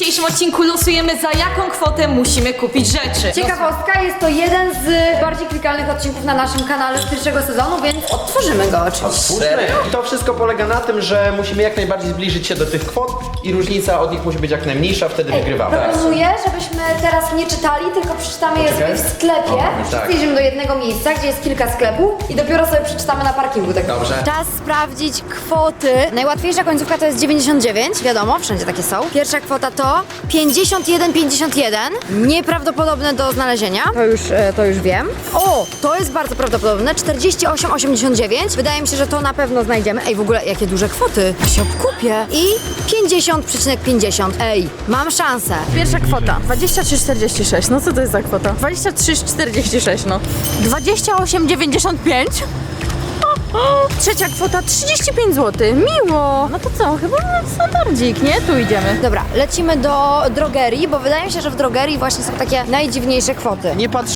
dzisiejszym odcinku losujemy za jaką kwotę musimy kupić rzeczy. Ciekawostka, jest to jeden z bardziej klikalnych odcinków na naszym kanale z pierwszego sezonu, więc odtworzymy go oczywiście. Słuszne. I to wszystko polega na tym, że musimy jak najbardziej zbliżyć się do tych kwot i różnica od nich musi być jak najmniejsza, wtedy wygrywamy. Proponuję, żebyśmy teraz nie czytali, tylko przeczytamy je sobie w sklepie. O, tak. idziemy do jednego miejsca, gdzie jest kilka sklepów i dopiero sobie przeczytamy na parkingu. Tak Dobrze. Czas sprawdzić kwoty. Najłatwiejsza końcówka to jest 99, wiadomo, wszędzie takie są. Pierwsza kwota to 51,51. Nieprawdopodobne do znalezienia. To już, e, to już wiem. O, to jest bardzo prawdopodobne. 48,89. Wydaje mi się, że to na pewno znajdziemy. Ej, w ogóle jakie duże kwoty. Ja się obkupię. I 50,50. Ej, mam szansę. Pierwsza kwota 23,46. No co to jest za kwota? 23,46, no. 28,95. Trzecia kwota 35 zł. Miło. No to co? Chyba standardzik, nie? Tu idziemy. Dobra, lecimy do drogerii, bo wydaje mi się, że w drogerii właśnie są takie najdziwniejsze kwoty. Nie patrz